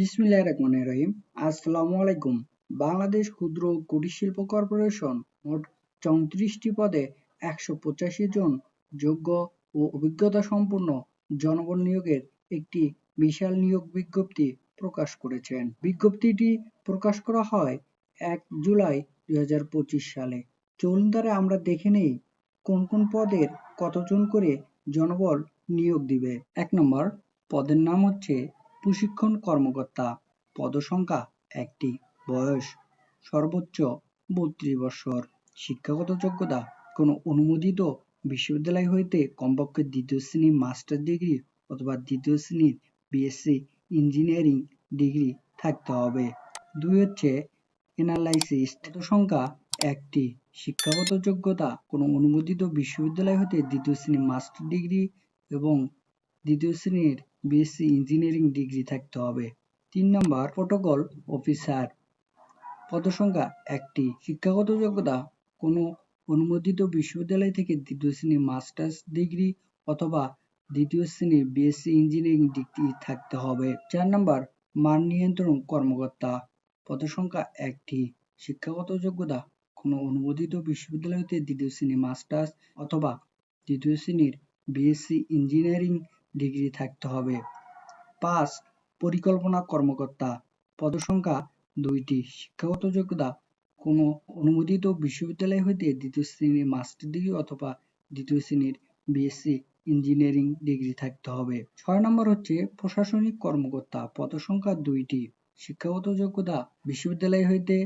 বিসমিল্লাহির রহমানির রহিম। আসসালামু আলাইকুম। বাংলাদেশ ক্ষুদ্র কুটির শিল্প কর্পোরেশন মোট চৌত্রিশটি পদে একশো পঁচাশি জন যোগ্য ও অভিজ্ঞতা সম্পন্ন জনবল নিয়োগের একটি বিশাল নিয়োগ বিজ্ঞপ্তি প্রকাশ করেছেন। বিজ্ঞপ্তিটি প্রকাশ করা হয় এক জুলাই দুই হাজার পঁচিশ সালে। চলুন দ্বারা আমরা দেখে নেই কোন কোন পদের কতজন করে জনবল নিয়োগ দিবে। এক নম্বর পদের নাম হচ্ছে প্রশিক্ষণ কর্মকর্তা পদসংখ্যা একটি বয়স। সর্বোচ্চ বত্রিশ বৎসর। শিক্ষাগত যোগ্যতা কোনো অনুমোদিত বিশ্ববিদ্যালয় হইতে কমপক্ষে দ্বিতীয় শ্রেণির মাস্টার ডিগ্রি অথবা দ্বিতীয় শ্রেণির বিএসসি ইঞ্জিনিয়ারিং ডিগ্রি থাকতে হবে। দুই হচ্ছে এনালাইসিস সংখ্যা একটি। শিক্ষাগত যোগ্যতা কোনো অনুমোদিত বিশ্ববিদ্যালয় হতে দ্বিতীয় শ্রেণির মাস্টার ডিগ্রি এবং দ্বিতীয় শ্রেণির বিএসসি ইঞ্জিনিয়ারিং ডিগ্রি থাকতে হবে। তিন নম্বর প্রোটোকল অফিসার পদসংখ্যা একটি। শিক্ষাগত যোগ্যতা, কোনো অনুমোদিত বিশ্ববিদ্যালয় থেকে দ্বিতীয় শ্রেণির মাস্টার্স ডিগ্রি অথবা দ্বিতীয় শ্রেণির বিএসসি ইঞ্জিনিয়ারিং ডিগ্রি থাকতে হবে। চার নম্বর, মান নিয়ন্ত্রণ কর্মকর্তা। পদসংখ্যা একটি। শিক্ষাগত যোগ্যতা, কোনো অনুমোদিত বিশ্ববিদ্যালয় হতে দ্বিতীয় শ্রেণির মাস্টার্স অথবা দ্বিতীয় শ্রেণির বিএসসি ইঞ্জিনিয়ারিং ডিগ্রি থাকতে হবে। পাঁচ, পরিকল্পনা কর্মকর্তা। পদসংখ্যা দুইটি। শিক্ষাগত যোগ্যতা। কোনো অনুমোদিত বিশ্ববিদ্যালয় হইতে দ্বিতীয় শ্রেণির মাস্টার ডিগ্রি অথবা দ্বিতীয় শ্রেণির বিএসসি ইঞ্জিনিয়ারিং ডিগ্রি থাকতে হবে। ছয় নম্বর হচ্ছে প্রশাসনিক কর্মকর্তা। পদসংখ্যা দুইটি। শিক্ষাগত যোগ্যতা। বিশ্ববিদ্যালয় হইতে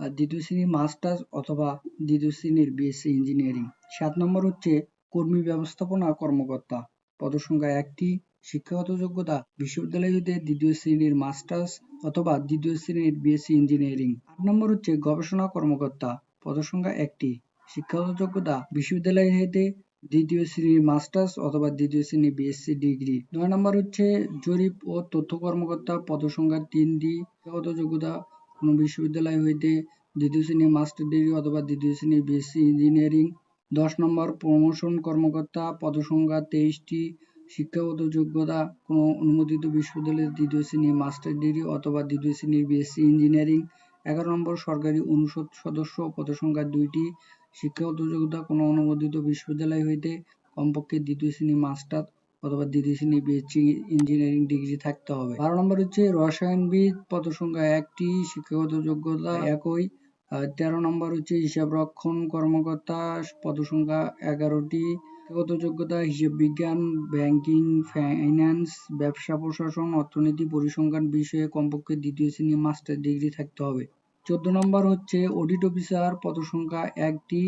দ্বিতীয় শ্রেণির মাস্টার্স অথবা দ্বিতীয় শ্রেণির বিএসসি ইঞ্জিনিয়ারিং। সাত নম্বর হচ্ছে কর্মী ব্যবস্থাপনা কর্মকর্তা। পদসংখ্যা একটি শিক্ষাগত যোগ্যতা বিশ্ববিদ্যালয় দ্বিতীয় শ্রেণির মাস্টার্স অথবা দ্বিতীয় শ্রেণির বিএসসি ইঞ্জিনিয়ারিং। আট নম্বর হচ্ছে গবেষণা কর্মকর্তা। পদসংখ্যা একটি শিক্ষাগত যোগ্যতা বিশ্ববিদ্যালয় হইতে দ্বিতীয় শ্রেণির মাস্টার্স অথবা দ্বিতীয় শ্রেণির বিএসসি ডিগ্রি। নয় নম্বর হচ্ছে জরিপ ও তথ্য কর্মকর্তা। পদসংখ্যা তিনটি শিক্ষাগত যোগ্যতা কোনো বিশ্ববিদ্যালয় হইতে দ্বিতীয় শ্রেণির মাস্টার ডিগ্রি অথবা দ্বিতীয় শ্রেণির বিএসসি ইঞ্জিনিয়ারিং দশ নম্বর, প্রমোশন কর্মকর্তা পদসংখ্যা তেইশটি, শিক্ষাগত যোগ্যতা কোনো অনুমোদিত বিশ্ববিদ্যালয়ের দ্বিতীয় শ্রেণির মাস্টার ডিগ্রি অথবা দ্বিতীয় শ্রেণির বিএসসি ইঞ্জিনিয়ারিং, এগারো নম্বর, সরকারি অনুষদ সদস্য পদসংখ্যা দুইটি, শিক্ষাগত যোগ্যতা কোনো অনুমোদিত বিশ্ববিদ্যালয় হইতে কমপক্ষে দ্বিতীয় শ্রেণির মাস্টার অথবা দ্বিতীয় শ্রেণির বিএসসি ইঞ্জিনিয়ারিং ডিগ্রি থাকতে হবে। বারো নম্বর হচ্ছে রসায়নবিদ পদসংখ্যা একটি, শিক্ষাগত যোগ্যতা একই তেরো নম্বর হচ্ছে হিসাব রক্ষণ কর্মকর্তা পদসংখ্যা এগারোটি। শিক্ষাগত যোগ্যতা, হিসেব বিজ্ঞান, ব্যাংকিং ফাইন্যান্স ব্যবসা প্রশাসন, অর্থনীতি পরিসংখ্যান বিষয়ে কমপক্ষে দ্বিতীয় শ্রেণির মাস্টার ডিগ্রি থাকতে হবে। চোদ্দ নম্বর হচ্ছে অডিট অফিসার পদসংখ্যা একটি।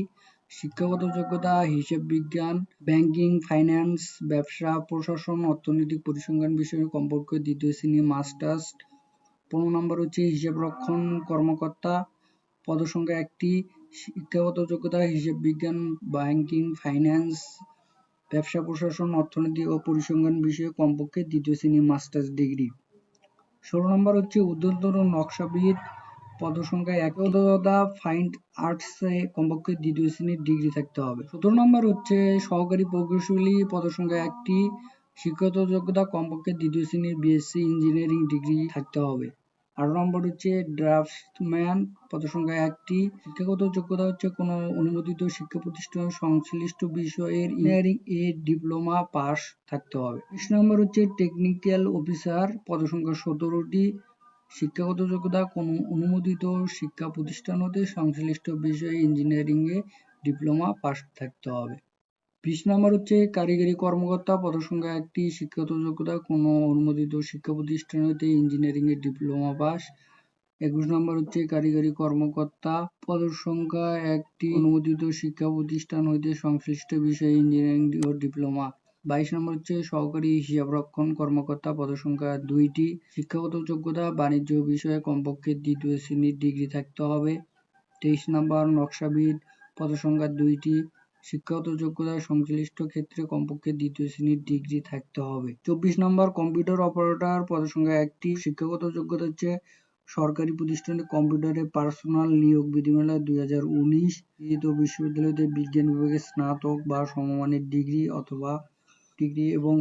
শিক্ষাগত যোগ্যতা, হিসেব বিজ্ঞান, ব্যাংকিং ফাইন্যান্স ব্যবসা প্রশাসন, অর্থনৈতিক পরিসংখ্যান বিষয়ে কমপক্ষে দ্বিতীয় শ্রেণির মাস্টার্স পনেরো নম্বর হচ্ছে হিসাব রক্ষণ কর্মকর্তা পদসংখ্যা একটি শিক্ষাগত যোগ্যতা হিসেব বিজ্ঞান ব্যাংকিং ফাইন্যান্স ব্যবসা, প্রশাসন, অর্থনীতি ও পরিসংখ্যান বিষয়ে কমপক্ষে দ্বিতীয় শ্রেণির মাস্টার্স ডিগ্রি ষোলো নম্বর হচ্ছে উদ্যোতন নকশাবিদ। পদসংখ্যা একদা ফাইন আর্টসে কমপক্ষে দ্বিতীয় শ্রেণির ডিগ্রি থাকতে হবে। সতেরো নম্বর হচ্ছে সহকারী প্রকৌশলী। পদসংখ্যা একটি শিক্ষাগত যোগ্যতা কমপক্ষে দ্বিতীয় শ্রেণির বিএসসি ইঞ্জিনিয়ারিং ডিগ্রি থাকতে হবে। আট নম্বর হচ্ছে ড্রাফটম্যান পদসংখ্যা একটি। শিক্ষাগত যোগ্যতা হচ্ছে কোনো অনুমোদিত শিক্ষা প্রতিষ্ঠান সংশ্লিষ্ট বিষয়ের ইঞ্জিনিয়ারিং এ ডিপ্লোমা পাস থাকতে হবে। বিশ নম্বর হচ্ছে টেকনিক্যাল অফিসার পদসংখ্যা সতেরোটি। শিক্ষাগত যোগ্যতা কোনো অনুমোদিত শিক্ষা প্রতিষ্ঠান হতে সংশ্লিষ্ট বিষয়ে ইঞ্জিনিয়ারিং এ ডিপ্লোমা পাস থাকতে হবে। বিশ নম্বর হচ্ছে কারিগরি কর্মকর্তা পদসংখ্যা একটি, শিক্ষাগত যোগ্যতা কোনো অনুমোদিত শিক্ষা প্রতিষ্ঠান হতে ইঞ্জিনিয়ারিং এর ডিপ্লোমা পাস একুশ নম্বর হচ্ছে কারিগরি কর্মকর্তা পদসংখ্যা একটি, অনুমোদিত শিক্ষা প্রতিষ্ঠান হইতে সংশ্লিষ্ট বিষয়ে ইঞ্জিনিয়ারিং ও ডিপ্লোমা বাইশ নম্বর হচ্ছে সহকারী হিসাবরক্ষণ কর্মকর্তা পদসংখ্যা দুইটি, শিক্ষাগত যোগ্যতা বাণিজ্য বিষয়ে কমপক্ষে দ্বিতীয় শ্রেণির ডিগ্রি থাকতে হবে। তেইশ নম্বর নকশাবিদ পদসংখ্যা দুইটি শিক্ষাগত যোগ্যতা সংশ্লিষ্ট ক্ষেত্রে কমপক্ষে দ্বিতীয় শ্রেণির ডিগ্রি থাকতে হবে। চব্বিশ নম্বর, কম্পিউটার অপারেটর পদসংখ্যা একটি শিক্ষাগত যোগ্যতা হচ্ছে সরকারি প্রতিষ্ঠানে কম্পিউটারে পার্সোনাল নিয়োগ বিধিমালা দুই হাজার উনিশ বিশ্ববিদ্যালয়তে বিজ্ঞান বিভাগে স্নাতক বা সমমানের ডিগ্রি অথবা ডিগ্রি এবং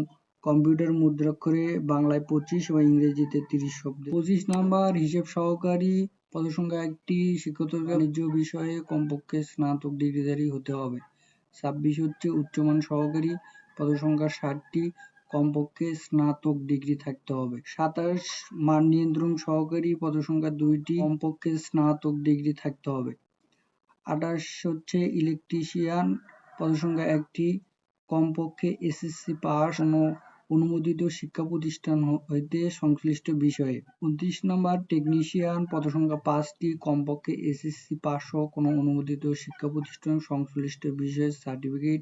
কম্পিউটার মুদ্রাক্ষরে বাংলায় পঁচিশ এবং ইংরেজিতে তিরিশ শব্দ। পঁচিশ নাম্বার, হিসেব সহকারী পদসংখ্যা একটি শিক্ষত বাণিজ্য বিষয়ে কমপক্ষে স্নাতক ডিগ্রিধারী হতে হবে। ছাব্বিশ হচ্ছে উচ্চমান সহকারী, পদসংখ্যা ষাটটি, কমপক্ষে স্নাতক ডিগ্রি থাকতে হবে। সাতাশ মান নিয়ন্ত্রণ সহকারী, পদসংখ্যা দুইটি, কমপক্ষে স্নাতক ডিগ্রি থাকতে হবে। আঠাশ হচ্ছে ইলেকট্রিশিয়ান, পদসংখ্যা একটি, কমপক্ষে এসএসসি পাস, কোনো অনুমোদিত শিক্ষা প্রতিষ্ঠান হইতে সংশ্লিষ্ট বিষয়ে। উনত্রিশ নম্বর টেকনিশিয়ান পদসংখ্যা পাঁচটি, কমপক্ষে এসএসসি পাস সহ কোনো অনুমোদিত শিক্ষা প্রতিষ্ঠান সংশ্লিষ্ট বিষয়ে সার্টিফিকেট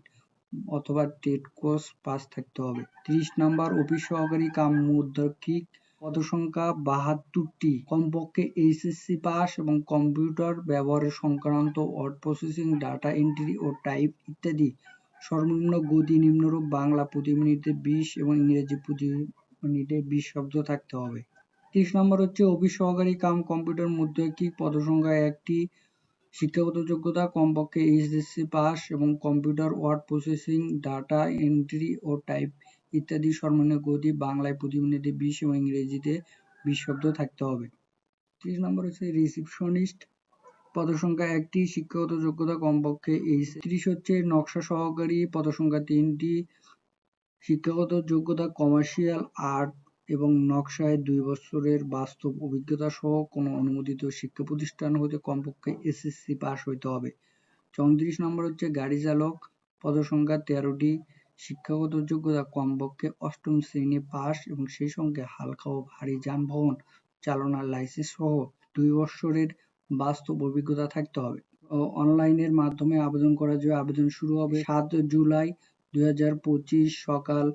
অথবা টেট কোর্স পাস থাকতে হবে। ত্রিশ নাম্বার, অফিস সহকারী কাম মুদ্রাক্ষিক পদসংখ্যা বাহাত্তরটি, কমপক্ষে এইচএসসি পাস এবং কম্পিউটার ব্যবহারের সংক্রান্ত ওয়ার্ড প্রসেসিং ডাটা এন্ট্রি ও টাইপ ইত্যাদি সর্বনিম্ন গতি নিম্নরূপ বাংলা প্রতি মিনিটে বিশ এবং ইংরেজি প্রতি মিনিটে বিশ শব্দ থাকতে হবে। তিরিশ নম্বর হচ্ছে, অফিস সহকারী কাম কম্পিউটার মুদ্রাক্ষিক পদসংখ্যা একটি, শিক্ষাগত যোগ্যতা কমপক্ষে এইচএসসি পাস এবং computer word processing, data entry ও টাইপ ইত্যাদি সর্বনিম্ন গতি বাংলায় প্রতি মিনিটে বিশ এবং ইংরেজিতে বিশ শব্দ থাকতে হবে। ত্রিশ নম্বর হচ্ছে, রিসিপশনিস্ট পদসংখ্যা একটি শিক্ষাগত যোগ্যতা কমপক্ষে এইচ। ত্রিশ হচ্ছে নকশা সহকারী, পদসংখ্যা তিনটি শিক্ষাগত যোগ্যতা কমার্শিয়াল আর্ট এবং নকশায় দুই বছরের বাস্তব অভিজ্ঞতা সহ কোনো অনুমোদিত শিক্ষা প্রতিষ্ঠান হতে কমপক্ষে এসএসসি পাস হইতে হবে। চৌত্রিশ নম্বর হচ্ছে গাড়ি চালক, পদসংখ্যা তেরোটি, শিক্ষাগত যোগ্যতা কমপক্ষে অষ্টম শ্রেণি পাস এবং সেই সঙ্গে হালকা ও ভারী যানবাহন চালনার লাইসেন্স সহ দুই বছরের বাস্তব অভিজ্ঞতা থাকতে হবে। অনলাইনের মাধ্যমে আবেদন করা যাবে আবেদন শুরু হবে সাত জুলাই দুই সকাল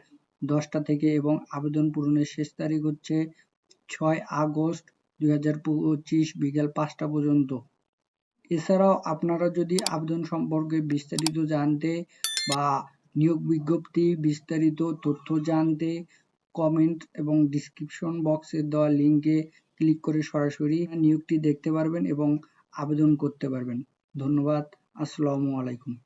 দশটা থেকে এবং আবেদন পূরণের শেষ তারিখ হচ্ছে ছয় আগস্ট দুই বিকেল পাঁচটা পর্যন্ত। এছাড়াও আপনারা যদি আবেদন সম্পর্কে বিস্তারিত জানতে বা নিয়োগ বিজ্ঞপ্তি বিস্তারিত তথ্য জানতে কমেন্ট এবং ডিসক্রিপশন বক্সে দেওয়া লিঙ্কে ক্লিক করে সরাসরি নিয়োগটি দেখতে পারবেন এবং আবেদন করতে পারবেন। ধন্যবাদ। আসসালামু আলাইকুম।